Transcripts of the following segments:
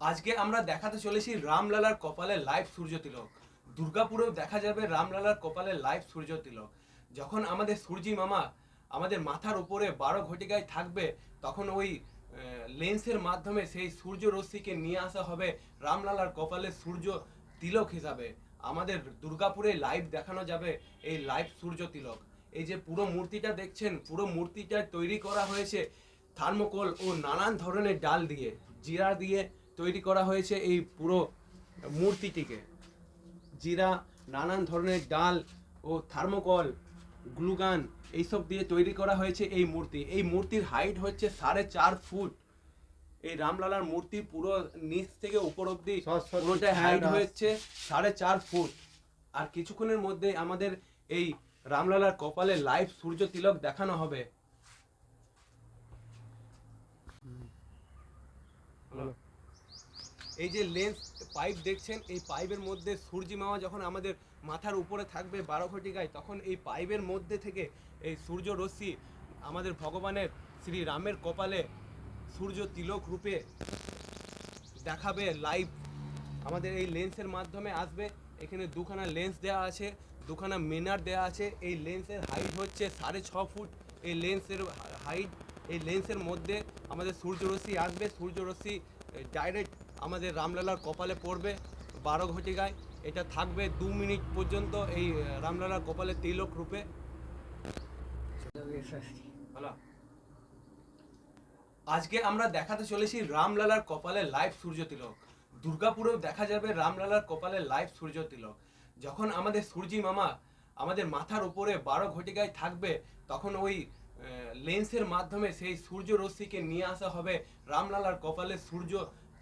আজকে আমরা দেখাতে চলেছি রামলালার কপালে লাইভ সূর্য তিলক দুর্গাপুরেও দেখা যাবে রামলালার কপালে লাইভ সূর্য তিলক যখন আমাদের সূর্যি মামা আমাদের মাথার উপরে বারো ঘটিকায় থাকবে, তখন ওই লেন্সের মাধ্যমে সেই সূর্য রশ্মিকে নিয়ে আসা হবে রামলালার কপালে সূর্য তিলক হিসাবে। আমাদের দুর্গাপুরে লাইভ দেখানো যাবে এই লাইভ সূর্য তিলক এই যে পুরো মূর্তিটা দেখছেন, পুরো মূর্তিটা তৈরি করা হয়েছে থার্মোকল ও নানান ধরনের ডাল দিয়ে জিরা দিয়ে তৈরি করা হয়েছে এই পুরো মূর্তিটিকে। জিরা নানান ধরনের ডাল ও থার্মোকল গ্লুগান এইসব দিয়ে তৈরি করা হয়েছে এই মূর্তি। এই মূর্তির হাইট হচ্ছে সাড়ে চার ফুট। এই রামলালার মূর্তি পুরো নিচ থেকে উপর অব্দি হ্যাঁ, হাইট। হচ্ছে সাড়ে চার ফুট। আর কিছুক্ষণের মধ্যে আমাদের এই রামলালার কপালে লাইভ সূর্য তিলক দেখানো হবে। এই যে লেন্স পাইপ দেখছেন, এই পাইপের মধ্যে সূর্যি মামা যখন আমাদের মাথার উপরে থাকবে বারো ঘটিকায়, তখন এই পাইপের মধ্যে থেকে এই সূর্য রশ্মি আমাদের ভগবানের শ্রী রামের কপালে সূর্য তিলক রূপে দেখাবে লাইভ আমাদের এই লেন্সের মাধ্যমে আসবে। এখানে দুখানা লেন্স দেওয়া আছে, দুখানা মিনার দেওয়া আছে। এই লেন্সের হাইট হচ্ছে সাড়ে ছ ফুট। এই লেন্সের হাইট এই লেন্সের মধ্যে আমাদের সূর্যরশ্মি আসবে। সূর্যরশ্মি ডাইরেক্ট আমাদের রামলালার কপালে পড়বে বারো ঘটিকায়। এটা থাকবে দু মিনিট পর্যন্ত এই রামলালার কপালে তিলক রূপে। আজকে আমরা দেখাতে চলেছি রামলালার কপালে লাইভ সূর্য তিলক। দুর্গাপুরেও দেখা যাবে রামলালার কপালে লাইভ সূর্য তিলক। যখন আমাদের সূর্যি মামা আমাদের মাথার উপরে বারো ঘটিকায় থাকবে, তখন ওই লেন্সের মাধ্যমে সেই সূর্য রশ্মিকে নিয়ে আসা হবে রামলালার কপালে সূর্য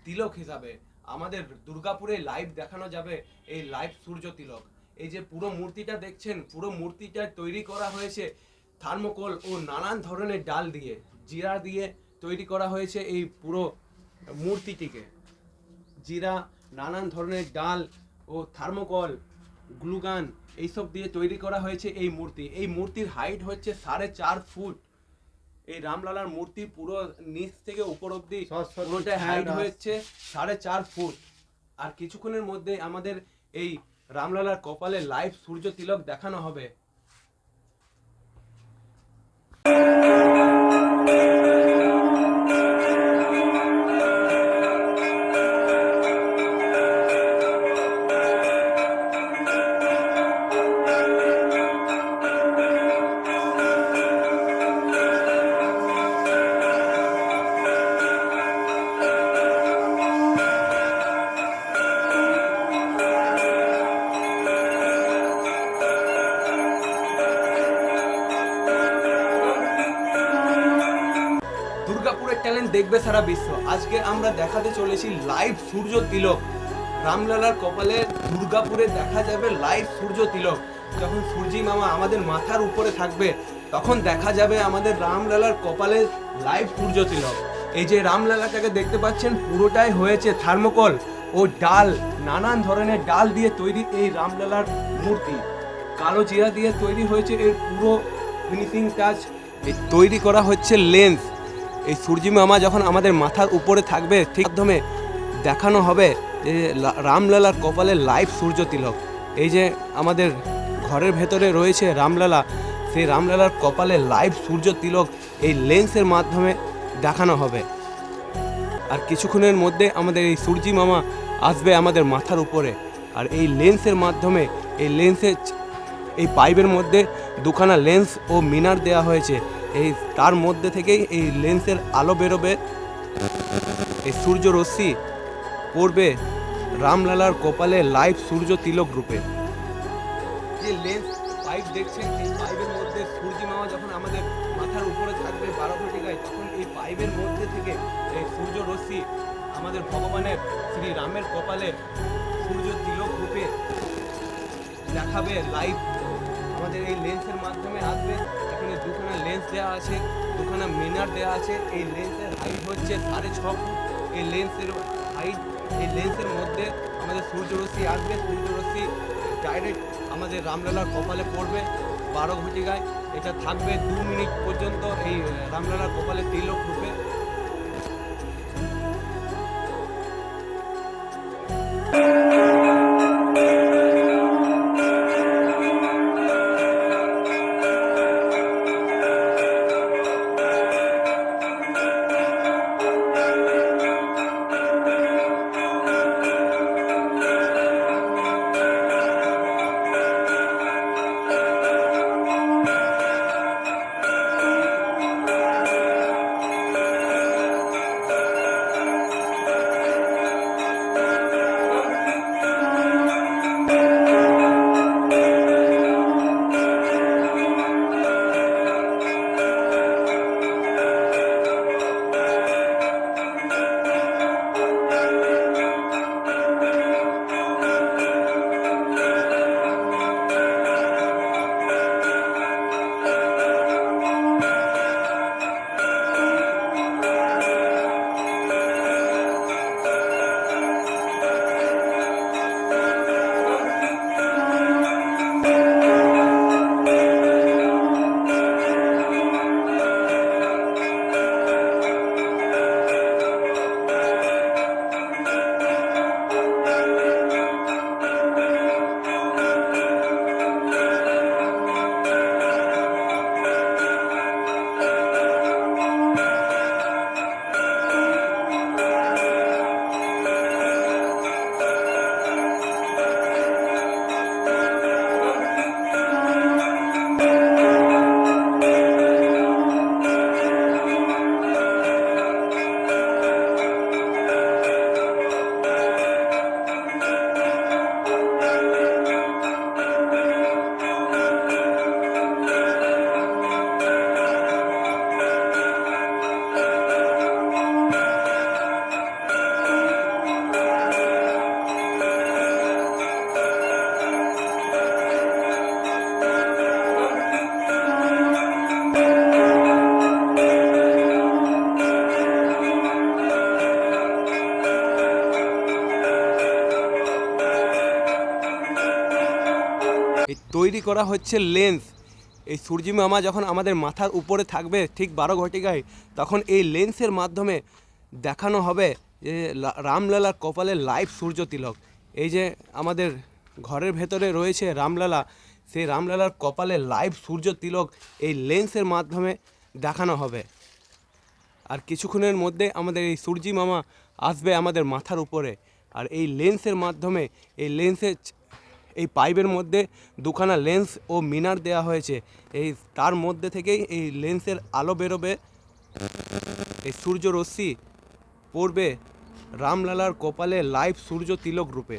তিলক হিসাবে। আমাদের দুর্গাপুরে লাইভ দেখানো যাবে এই লাইভ সূর্য তিলক। এই যে পুরো মূর্তিটা দেখছেন, পুরো মূর্তিটা তৈরি করা হয়েছে থার্মোকল ও নানান ধরনের ডাল দিয়ে, জিরা দিয়ে তৈরি করা হয়েছে এই পুরো মূর্তিটিকে। জিরা, নানান ধরনের ডাল ও থার্মোকল, গ্লুগান, এইসব দিয়ে তৈরি করা হয়েছে এই মূর্তি। এই মূর্তির হাইট হচ্ছে সাড়ে চার ফুট। এই রামলালার মূর্তি পুরো নিচ থেকে উপর অব্দি পুরোটা হাইট হয়েছে সাড়ে চার ফুট। আর কিছুক্ষণের মধ্যে আমাদের এই রামলালার কপালে লাইভ সূর্য তিলক দেখানো হবে। দেখবে সারা বিশ্ব। আজকে আমরা দেখাতে চলেছি লাইভ সূর্য তিলক। রামলালার কপালে দুর্গাপুরে দেখা যাবে লাইভ সূর্য তিলক। যখন সূর্যি মামা আমাদের মাথার উপরে থাকবে, তখন দেখা যাবে আমাদের রামলালার কপালে লাইভ সূর্য তিলক। এই যে রামলালাটাকে দেখতে পাচ্ছেন, পুরোটাই হয়েছে থার্মোকল ও ডাল। নানান ধরনের ডাল দিয়ে তৈরি এই রামলালার মূর্তি। কালো জিরা দিয়ে তৈরি হয়েছে এর পুরো ফিনিশিং টাচ তৈরি করা হচ্ছে লেন্স এই সূর্যি মামা যখন আমাদের মাথার উপরে থাকবে, ঠিক মাধ্যমে দেখানো হবে যে রামলালার কপালে লাইভ সূর্য তিলক। এই যে আমাদের ঘরের ভেতরে রয়েছে রামলালা, সেই রামলালার কপালে লাইভ সূর্য তিলক এই লেন্সের মাধ্যমে দেখানো হবে। আর কিছুক্ষণের মধ্যে আমাদের এই সূর্যি মামা আসবে আমাদের মাথার উপরে। আর এই লেন্সের মাধ্যমে, এই লেন্সের এই পাইপের মধ্যে দুখানা লেন্স ও মিনার দেওয়া হয়েছে। এই তার মধ্যে থেকেই এই লেন্সের আলো বেরোবে। এই সূর্য রশ্মি পড়বে রামলালার কপালে লাইভ সূর্য তিলক রূপে। যে লেন্স পাইপ দেখছেন, এই পাইপের মধ্যে সূর্যি মামা যখন আমাদের মাথার উপরে থাকবে বারো ঘটিকায়, তখন এই পাইপের মধ্যে থেকে এই সূর্য রশ্মি আমাদের ভগবানের শ্রী রামের কপালে সূর্য তিলক রূপে দেখাবে লাইভ আমাদের এই লেন্সের মাধ্যমে আসবে। এখানে দুখানা লেন্স দেওয়া আছে, দুখানা মিনার দেওয়া আছে। এই লেন্সের হাইট হচ্ছে সাড়ে ছ ফুট। এই লেন্সের হাইট এই লেন্সের মধ্যে আমাদের সূর্যরশ্মি আসবে। সূর্যরশ্মি ডাইরেক্ট আমাদের রামলালার কপালে পড়বে বারো ঘটিকায়। এটা থাকবে দু মিনিট পর্যন্ত এই রামলালার কপালে তিলক রূপে তৈরি করা হচ্ছে লেন্স। এই সূর্যি মামা যখন আমাদের মাথার উপরে থাকবে ঠিক বারো ঘটিকায়, তখন এই লেন্সের মাধ্যমে দেখানো হবে যে রামলালার কপালে লাইভ সূর্য তিলক। এই যে আমাদের ঘরের ভেতরে রয়েছে রামলালা, সেই রামলালার কপালে লাইভ সূর্য তিলক এই লেন্সের মাধ্যমে দেখানো হবে। আর কিছুক্ষণের মধ্যে আমাদের এই সূর্যি মামা আসবে আমাদের মাথার উপরে। আর এই লেন্সের মাধ্যমে, এই লেন্সের এই পাইপের মধ্যে দুখানা লেন্স ও মিনার দেওয়া হয়েছে। এই তার মধ্যে থেকেই এই লেন্সের আলো বেরোবে। এই সূর্য রশ্মি পড়বে রামলালার কপালে লাইভ সূর্য তিলক রূপে।